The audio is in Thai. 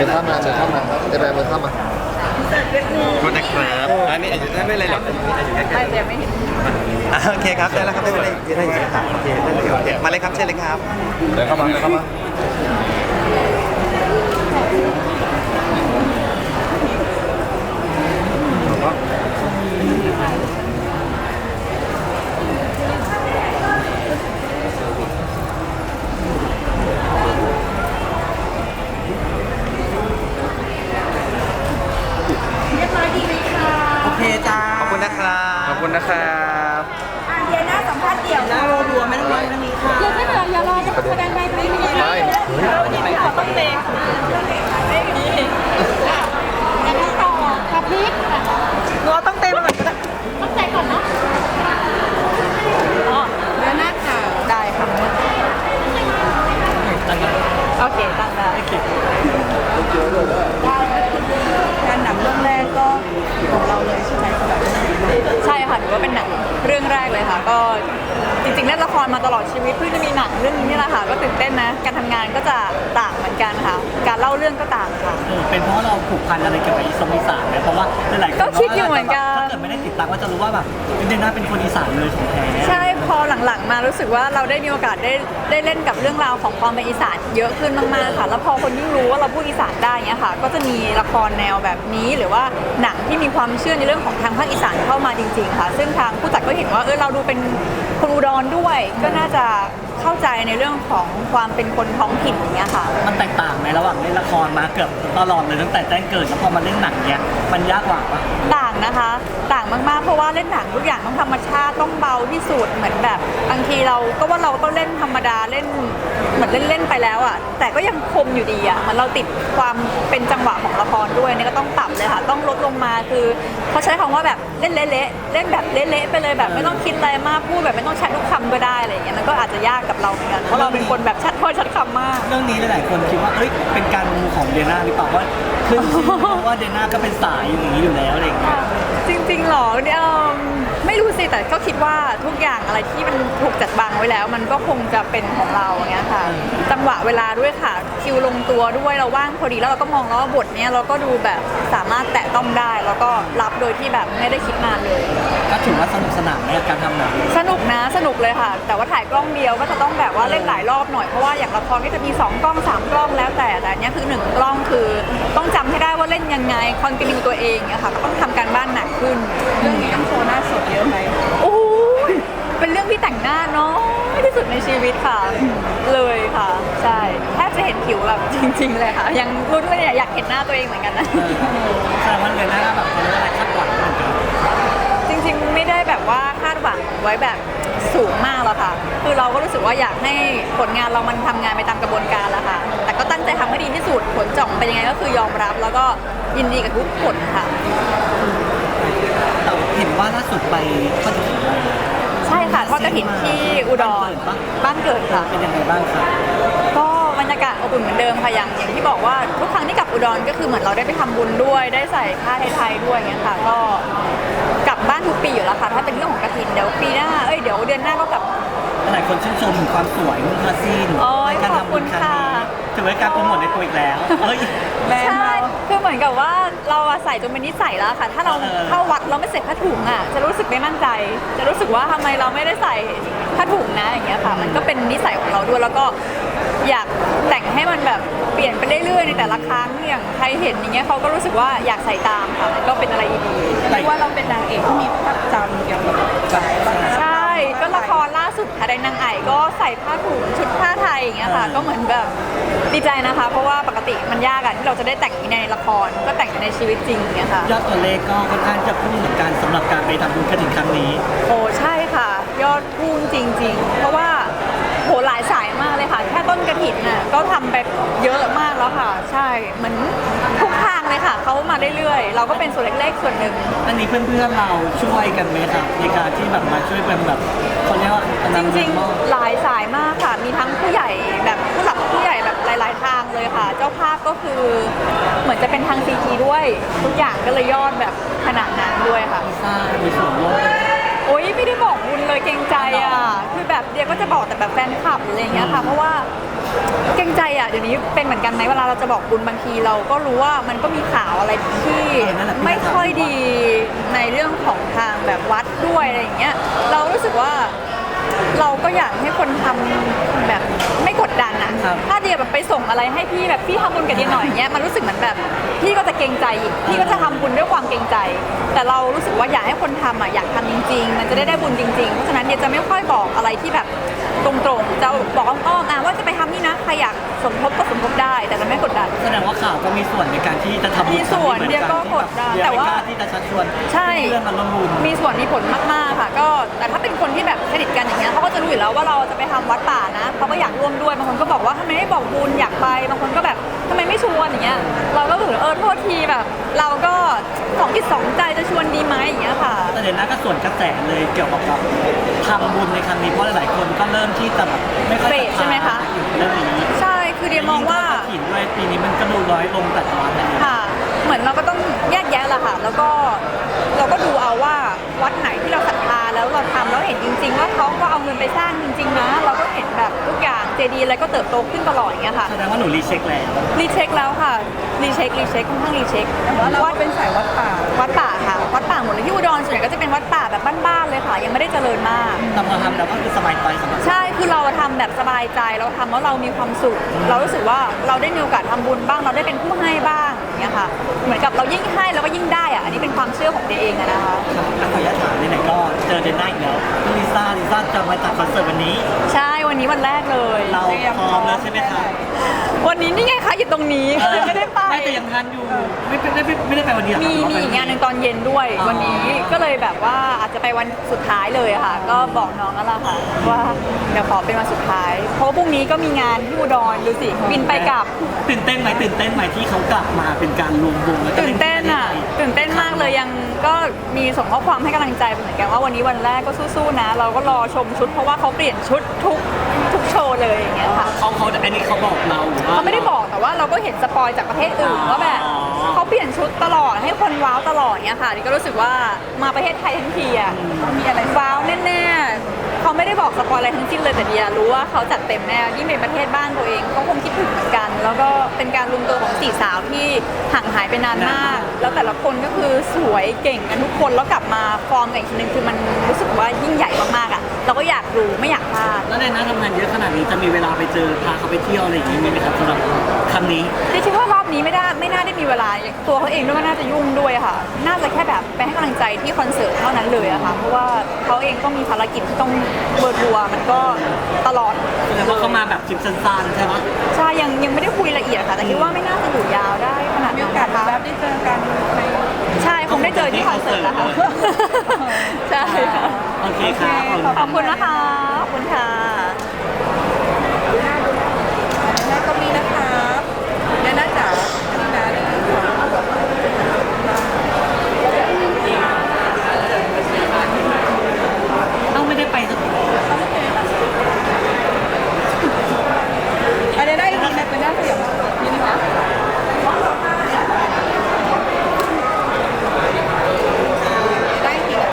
มือข้ามมามือข้ามมาจะไปมือข้ามมาก็นะครับอันนี้อาจจะไม่เป็นไรหรอกไม่เดี๋ยวไม่เห็นอะโอเคครับได้แล้วครับไม่เป็นไรยืนได้ยืนค่ะโอเคได้เลยโอเคมาเลยครับเชิญเลยครับเดินเข้ามาเดินเข้ามา โอเคจ้าขอบคุณนะครับ ขอบคุณนะครับ อะเดียน่าสัมภาษณ์เดี่ยวนะ รัวๆไม่ต้องร้อยนี้ค่ะ อย่าไม่เป็นไรอย่ารอแสดงไปไม่มีอะไรวันนี้ไม่ขอต้องเตะไม่มีแต่ถ้าต่อกับพริกนัวต้องเตะมาก่อนก็ได้ต้องเตะก่อนเนาะอ๋อเดียน่าค่ะได้ค่ะโอเคตั้งได้การหนังเรื่องแรกก็ของเราเลยใช่ไหมแบบ ใช่ค่ะถือ ว่าเป็นหนัง เรื่องแรกเลยค่ะ ก็จริงๆเล่นละครมาตลอดชีวิตเพิ่งจะมีหนังเรื่องนี้นี่แหละค่ะ ก็ตื่นเต้นนะ การทำงานก็จะต่างเหมือนกันค่ะ การเล่าเรื่องก็ต่างค่ะเป็นเพราะเราผูกพันอะไรเกี่ยวกับอีสานอีสานไหมเพราะว่าหลายๆคนก็คิดอยู่เหมือนกัน ถ้าเกิดไม่ได้ติดตามก็จะรู้ว่าแบบเดนน่าเป็นคนอีสานเลยของแท้ใช่พอหลังๆ มารู้สึกว่าเราได้มีโอกาสได้ได้เล่นกับเรื่องราวของความเป็นอีสานเยอะขึ้นมากๆค่ะ แล้วพอคนยิ่งรู้ว่าเราพูดอีสานได้เงี้ยค่ะ ก็จะมีละครแนวแบบนี้หรือว่าหนังที่มีความเชื่อในเรื่องของทางภาคอีสานเข้ามาจริง ๆ ค่ะ ซึ่งทางผู้จัดก็เห็นว่าเออเราดูเป็นคนอุดรด้วย ก็น่าจะ เข้าใจในเรื่องของความเป็นคนท้องถิ่นอย่างเงี้ยค่ะ มันแตกต่างไหมระหว่างเล่นละครมาเกือบตลอดเลยตั้งแต่แจ้งเกิดแล้วพอมาเล่นหนังเนี้ยมันยากกว่าปะต่างนะคะ ต่างมากๆ เพราะว่าเล่นหนังทุกอย่างต้องธรรมชาติต้องเบาที่สุดเหมือนแบบบางทีเราก็ว่าเราต้องเล่นธรรมดาเล่นเหมือนเล่นๆไปแล้วอะแต่ก็ยังคมอยู่ดีอะเหมันเราติดความเป็นจังหวะของละครด้วยนี่ก็ต้องปรับเลยค่ะ ต้องลดลงมาคือเขาใช้คำว่าแบบเล่นเละๆเล่นแบบเละๆไปเลยแบบไม่ต้องคิดอะไรมากพูดแบบไม่ต้องชัดทุกคำก็ได้อะไรอย่างเงี้ยมันก็อาจจะยากกับเราเหมือนกันเพราะเราเป็นคนแบบชัดถ้อยชัดคำมาก เรื่องนี้หลายๆคนคิดว่าเอ้ยเป็นการมูของเดน่าหรือเปล่าว่าขึ้นชื่อเพราะว่าเดน่าก็เป็นสายอย่างนี้อยู่แล้วอะไรอย่างเงี้ย จริงๆหรอเนี่ยเอิ่ม ไม่รู้สิแต่ก็คิดว่าทุกอย่างอะไรที่มันถูกจัดบังไว้แล้ว มันก็คงจะเป็นของเราอย่างเงี้ยค่ะ จังหวะเวลาด้วยค่ะ คิวลงตัวด้วยเราว่างพอดีแล้วเราก็มองแล้วว่าบทเนี้ยเราก็ดูแบบสามารถแตะต้องได้ แล้วก็รับโดยที่แบบไม่ได้คิดนานเลย ก็ถือว่าสนุกสนานในการทำหนังสนุกนะสนุกเลยค่ะ แต่ว่าถ่ายกล้องเดียวก็จะต้องแบบว่าเล่นหลายรอบหน่อยเพราะว่าอย่างละครก็จะมี 2 กล้อง 3 กล้องแล้วแต่แต่อันเนี้ยคือ 1 กล้องคือ ต้องจำให้ได้ว่าเล่นยังไงคอนติเนียตัวเองอะค่ะก็ต้องทำการบ้านหนักขึ้นเรื่องนี้ต้องโชว์หน้าส ดเยอะไหมโอ้ยเป็นเรื่องที่แต่งหน้าน้อยที่สุดในชีวิตค่ะ เลยค่ะ ใช่แทบจะเห็นผิวแบบจริง ๆ เลยค่ะ ยังรุ่นว่าเนี่ยอยากเห็นหน้าตัวเองเหมือนกันนะ แสดงว่าเดน่าแบบเขาเรียกว่าอะไรคาดหวังเหมือนกันจริงๆ ไม่ได้แบบว่าคาดหวังไว้แบบสูงมากหรอกค่ะ คือเราก็รู้สึกว่าอยากให้ผลงานเรามันทำงานไปตามกระบวนการแล้วค่ะ แต่ก็ตั้งใจทำให้ดีที่สุด ผลจ่องเป็นยังไงก็คือยอมรับ แล้วก็ยินดีกับทุกผลค่ะแต่เห็น ว่าล่าสุดไปก็จะถึงมาใช่ค่ะทอดกระถิ่นที่อุดรบ้านเกิดค่ะ เป็นยังไงบ้างครับก็บรรยากาศอบอุ่นเหมือนเดิมค่ะอย่างอย่างที่บอกว่าทุกครั้งที่กลับอุดรก็คือเหมือนเราได้ไปทำบุญด้วย ได้ใส่ผ้าไทยๆด้วยอย่างเงี้ยค่ะ ก็กลับบ้านทุกปีอยู่แล้วค่ะ ถ้าเป็นเรื่องของกระถินเดี๋ยวปีหน้าเอ้ยเดี๋ยวเดือนหน้าก็กลับหลายคนชื่นชมถึงความสวยมุคาซีนโอ้ยในการขอบทำคุบุญณครั้งค่ะนี้ ถือว่าการโปรโมทในตัวอีกแล้วเอ้ย แบรนด์ใช่เรา คือเหมือนกับว่าเราอะใส่จนเป็นนิสัยแล้วค่ะ ถ้าเราเออ เข้าวัดเราไม่ใส่ผ้าถุงอะจะรู้สึกไม่มั่นใจ จะรู้สึกว่าทำไมเราไม่ได้ใส่ผ้าถุงนะอย่างเงี้ยค่ะ มันก็เป็นนิสัยของเราด้วยแล้วก็อยากแต่งให้มันแบบเปลี่ยนไปเรื่อยๆในแต่ละครั้งอย่างใครเห็นอย่างเงี้ยเขาก็รู้สึกว่าอยากใส่ตามค่ะมันก็เป็นอะไรดีๆเรียกว่าเราเป็นนางเอกที่มีภาพจำเกี่ยวกับสายวัฒนธร รมใช่ก็ละครล่าสุดอะไรนางไอ่ก็ใส่ผ้าถุงชุดผ้าไทยอย่างเงี้ยค่ะ ก็เหมือนแบบดีใจนะคะ เพราะว่าปกติมันยากอะที่เราจะได้แต่งอย่างนี้ในละครก็แต่งในชีวิตจริงอย่างเงี้ยค่ะยอดตัวเลขก็ค่อนข้างจะพุ่งเหมือนกันสำหรับการไปทำบุญกระถิ่นครั้งนี้ โอ้ใช่ค่ะ ยอดพุ่งจริง ๆ เพราะว่าโหหลายสายมากเลยค่ะ แค่ต้นกระถินน่ะก็ทำไปเยอะมากแล้วค่ะ ใช่เหมือนทุกทางเลยค่ะเขา มาเรื่อยๆ เราก็เป็นส่วนเล็กๆ ส่วนหนึ่ง อันนี้เพื่อนๆเราช่วยกันไหมครับในการที่แบบมาช่วยเป็นแบบเขาเรียกว่าจริงๆ หลายสายมากค่ะ มีทั้งผู้ใหญ่แบบผู้หลักผู้ใหญ่แบบหลาย ๆ ทางเลยค่ะ เจ้าภาพก็คือเหมือนจะเป็นทางซีทีด้วย ทุกอย่างก็เลยยอดแบบขนาดนั้นด้วยค่ะสร้างมีส่วนร่วม โอ้โอ๊ยไม่ได้บอกบุญเลยเกรงใจอะคือแบบเดียก็จะบอกแต่แบบแฟนคลับอะไรอย่างเงี้ยค่ะ เพราะว่าเกรงใจอะเดี๋ยวนี้เป็นเหมือนกันไหมเวลาเราจะบอกบุญบางทีเราก็รู้ว่ามันก็มีข่าวอะไรที่ไม่ค่อยดีในเรื่องของทางแบบวัดด้วยอะไรอย่างเงี้ยเรารู้สึกว่า เราก็อยากให้คนทำแบบไม่กดดันอะถ้าเดียแบบไปส่งอะไรให้พี่แบบพี่ทำบุญกับเดียหน่อยอย่างเงี้ยมันรู้สึกเหมือนแบบพี่ก็จะเกรงใจอีกพี่ก็จะทำบุญด้วยความเกรงใจ แต่เรารู้สึกว่าอยากให้คนทำอะอยากทำจริง ๆ มันจะได้ได้บุญจริงๆเพราะฉะนั้นเดียจะไม่ค่อยบอกอะไรที่แบบตรงๆจะบอกอ้อมๆอะว่าจะไปทำนี่นะใครอยากสมทบก็สมทบได้ แต่เราไม่กดดัน แสดงว่าข่าวก็มีส่วนในการที่จะทำบุญมีส่วนครั้งเดียวก็กดดันเดียแต่ไม่ว่ากล้าที่จะชักชวนใช่ เพื่อนมาร่วมบุญ มีส่วนมีผลมากๆค่ะ ก็แต่ถ้าเป็นคนที่แบบสนิทกันอย่าง เงี้ยเขาก็จะรู้อยู่แล้วว่าเราจะไปทำวัดป่านะเขาก็อยากร่วมด้วยบางคนก็บอกว่าทำไมไม่บอกบุญอยากไปบางคนก็แบบทำไมไม่ชวนอย่างเงี้ยเราก็รู้สึกเออโทษทีแบบ เราก็สองจิตสองใจจะชวนดีไหมอย่างเงี้ยค่ะแต่เดี๋ยวนะก็ส่วนกระแสเลยเกี่ยวกับแบบทำบุญในครั้งนี้เพราะหลายๆคนก็เริ่มที่จะแบบไม่ค่อยเฟดใช่ไหมคะอยู่เรื่องนี้ใช่คือเดียมองว่ายิ่ทดกฐินด้วยปีนี้มันก็ดูน้อยลงแต่ละวันอะไรอย่างเงี้ยค่ะ เหมือนเราก็ต้องแยก แยะแหละค่ะ แล้วก็เราก็ดูเอาว่าวัดไหนที่เราศรัทธาแล้วเราทำแล้วเห็นจริง ๆ ว่าเขาก็เอาเงินไปสร้างจริง ๆ นะ เราก็เห็นแบบทุกอย่างเจดีย์อะไรก็เติบโตขึ้นตลอดอย่างเงี้ยค่ะ แสดงว่าหนูรีเช็คแล้ว รีเช็คแล้วค่ะ รีเช็ค รีเช็คค่อนข้างรีเช็ควัดเป็นสายวัดป่า วัดป่าค่ะวัด ป่าหมดเลยที่อุดรส่วนใหญ่ก็จะเป็นวัดป่าแบบบ้านๆเลยค่ะ ยังไม่ได้เจริญมาก แต่พอทำแล้วก็คือสบายใจสบายใจใช่ คือเราทำแบบสบายใจ เราทำแล้วเรามีความสุข เรารู้สึกว่าเราได้มีโอกาสทำบุญบ้าง เราได้เป็นผู้ให้บ้างอย่างเงี้ยค่ะ เหมือนกับเรายิ่งให้เราก็ยิ่งได้อะอันนี้เป็นความเชื่อของเดย์เองอะนะคะ ครับขออนุญาตถามไหนๆก็เจอเดนน่าอีกแล้วพี่ลิซ่าลิซ่าจะมาจัดคอนเสิร์ตวันนี้ ใช่ วันนี้วันแรกเลยเราพร้อมแล้วใช่ไหมคะ วันนี้นี่ไงคะอยู่ตรงนี้ก็เลยไม่ได้ไป ไม่แต่ยังทันอยู่ ไม่ไม่ไม่ไม่ได้ไปวันนี้เหรอมีครับมีอีกงานหนึ่งตอนเย็นด้วยอ๋อวันนี้ก็เลยแบบว่าอาจจะไปวันสุดท้ายเลยอะค่ะ ก็บอกน้องแล้วล่ะค่ะว่าเดี๋ยวขอเป็นวันสุดท้าย เพราะว่าพรุ่งนี้ก็มีงานที่อุดรดูสิบินไปกลับ ตื่นเต้นไหมตื่นเต้นไหมที่เขากลับมาเป็นการรวมวงแล้วก็ตื่นเต้นอะ ตื่นเต้นมากเลยยังก็มีส่งข้อความให้กำลังใจไปเหมือนกันว่าวันนี้วันแรกก็สู้ๆนะ เราก็รอชมชุดเพราะว่าเขาเปลี่ยนชุดทุกทุกโชว์เลยอย่างเงี้ยค่ะ เขาเขาอันนี้เขาบอกเราหรือว่า เขาไม่ได้บอกแต่ว่าเราก็เห็นสปอยจากประเทศอื่นอ๋อว่าแบบ เขาเปลี่ยนชุดตลอดให้คนว้าวตลอดเนี่ยค่ะนี่ก็รู้สึกว่ามาประเทศไทยทั้งทีอะมีอะไรว้าวแน่ๆเขาไม่ได้บอกสปอยอะไรทั้งสิ้นเลยแต่เดียรู้ว่าเขาจัดเต็มแน่ยิ่งเป็นประเทศบ้านตัวเองเขาคงคิดถึงเหมือนกัน แล้วก็เป็นการรวมตัวของสี่สาวที่ห่างหายไปนานมาก แล้วแต่ละคนก็คือสวยเก่งกันทุกคนแล้วกลับมาฟอร์มกันอีกทีนึงคือมันรู้สึกว่ายิ่งใหญ่มากๆอะเราก็อยากดูไม่อยากพลาด แล้วในนั้นทำงานเยอะขนาดนี้จะมีเวลาไปเจอพาเขาไปเที่ยวอะไรอย่างนี้ไหมครับสำหรับครั้งนี้ดิคิดว่ารอบนี้ไม่ได้ไม่น่าได้มีเวลาตัวเขาเองด้วยก็น่าจะยุ่งด้วยค่ะ น่าจะแค่แบบไปให้กำลังใจที่คอนเสิร์ตเท่านั้นเลยอะค่ะ เพราะว่าเขาเองก็มีภารกิจที่ต้องเบิร์ทัวร์มันก็ตลอด แล้วก็เขามาแบบคลิปสั้นๆใช่ไหมใช่ ยังยังไม่ได้คุยละเอียดค่ะ แต่คิดว่าไม่น่าจะอยู่ยาวได้ขนาดนั้นนะคะแบบได้เจอกันใช่คงได้เจอที่คอนเสิร์ตแล้วค่ะ ใช่ค่ะ โอเคครับขอบคุณนะคะ